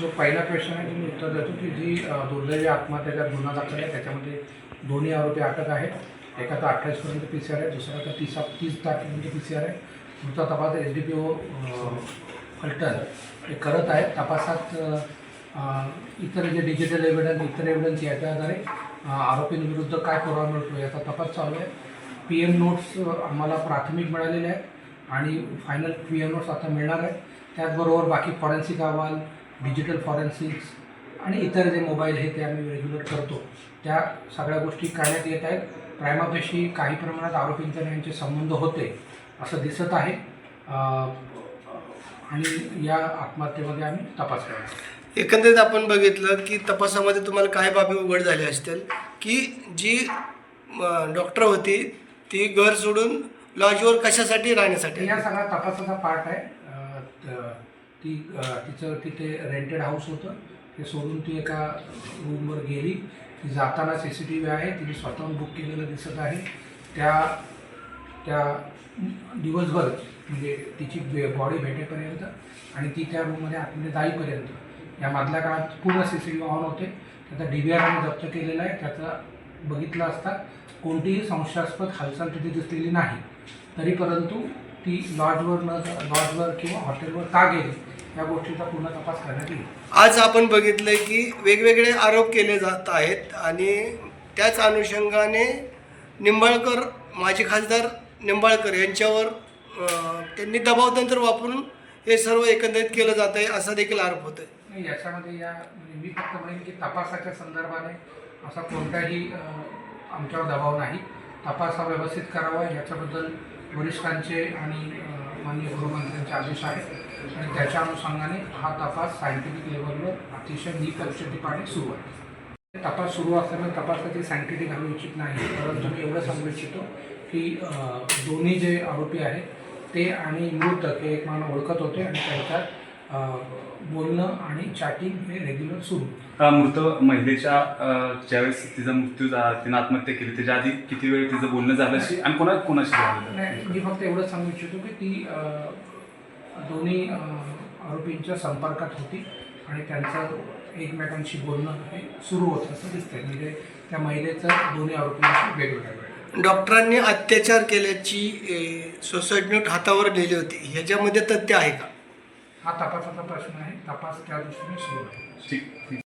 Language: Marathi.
जो पहिला क्वेश्चन आहे तुम्ही उत्तर देतो की जी दुर्दैवी आत्महत्येचा गुन्हा दाखल आहे त्याच्यामध्ये दोन्ही आरोपी अटक आहेत. एका तर अठ्ठावीसपर्यंत पी सी आर आहे दुसरा तर तीस तीस तारखेपर्यंत पी सी आर आहे. पुढचा तपास H D P O Phaltan हे करत आहेत. तपासात इतर जे डिजिटल एव्हिडन्स इतर एव्हिडन्स याच्या आधारे आरोपींविरुद्ध काय पुरावा मिळतो याचा तपास चालू आहे. पी एम नोट्स आम्हाला प्राथमिक मिळालेले आहेत आणि फायनल पी एम नोट्स आता मिळणार आहे त्याचबरोबर बाकी फॉरेन्सिक अहवाल डिजिटल फॉरेन्सिक्स आणि इतर जे मोबाईल हे ते आम्ही रेग्युलर करतो. त्या सगळ्या गोष्टी करण्यात येत आहेत. प्रायमापेशी काही प्रमाणात आरोपींचे आणि यांचे संबंध होते असं दिसत आहे. आणि या आत्महत्येमध्ये आम्ही तपास करणार एकंदरीत आपण बघितलं की तपासामध्ये तुम्हाला काय बाबी उघड झाल्या असतील? की जी डॉक्टर होती ती घर सोडून लॉजवर कशासाठी राहण्यासाठी या सगळा तपासाचा पार्ट आहे. ती तिचं तिथे रेंटेड हाऊस होतं. ते सोडून ती एका रूमवर गेली. ती जाताना सी सी टी व्ही आहे. तिने स्वतःहून बुक केलेलं दिसत आहे. त्या त्या दिवसभर म्हणजे तिची बॉडी भेटेपर्यंत आणि ती त्या रूममध्ये आतमध्ये जाईपर्यंत. या मधल्या काळात पूर्ण C C T V on होते. त्याचा डी व्ही आर आम्ही जप्त केलेला आहे. त्याचा बघितलं असता कोणतीही संशयास्पद हालचाल तिथे दिसलेली नाही. तरी परंतु ती लॉजवर न लॉजवर किंवा हॉटेलवर का गेली? या गोष्टीचा पूर्ण तपास करण्यात येईल. आज आपण बघितलंय की वेगवेगळे आरोप केले जात आहेत आणि त्याच अनुषंगाने निंबाळकर माजी खासदार निंबाळकर यांच्यावर त्यांनी दबावतंत्र वापरून हे सर्व एकंदरीत केलं जात आहे असा देखील आरोप होत आहे याच्यामध्ये या म्हणजे मी फक्त म्हणेन की तपासाच्या संदर्भाने असा कोणताही आमच्यावर दबाव नाही. तपास हा व्यवस्थित करावा याच्याबद्दल वरिष्ठांचे आणि माननीय गृहमंत्र्यांचे आदेश आहेत. आणि त्याच्या अनुषंगाने हा तपास सायंटिफिक लेवलवर अतिशय निपक्षपाने सुरू आहे. तपास सुरू असल्यामुळे तपासाची सायंटिफिक घालू इच्छित नाही. परंतु मी एवढं सांगू इच्छितो की दोन्ही जे आरोपी आहेत ते आणि मृतक हे एकमेकांना ओळखत होते आणि त्यांच्यात बोलणं आणि चॅटिंग हे रेग्युलर सुरू मृत महिलेच्या ज्यावेळेस तिचा मृत्यू झाला तिनं आत्महत्या केली त्याच्या आधी किती वेळ तिचं बोलणं झालं अशी आणि कोणा कोणाशी नाही मी फक्त एवढंच सांगू इच्छितो की ती दोन्ही आरोपींच्या संपर्कात होती आणि त्यांचं एकमेकांशी बोलणं हे सुरू होतं असं दिसतंय. म्हणजे त्या महिलेचं दोन्ही आरोपींशी वेगवेगळ्या वेळ डॉक्टरांनी अत्याचार केल्याची सुसाईड नोट हातावर लिहिली होती. ह्याच्यामध्ये तथ्य आहे का? हा तपासाचा प्रश्न आहे. तपास त्या दृष्टीने सुरू आहे. ठीक.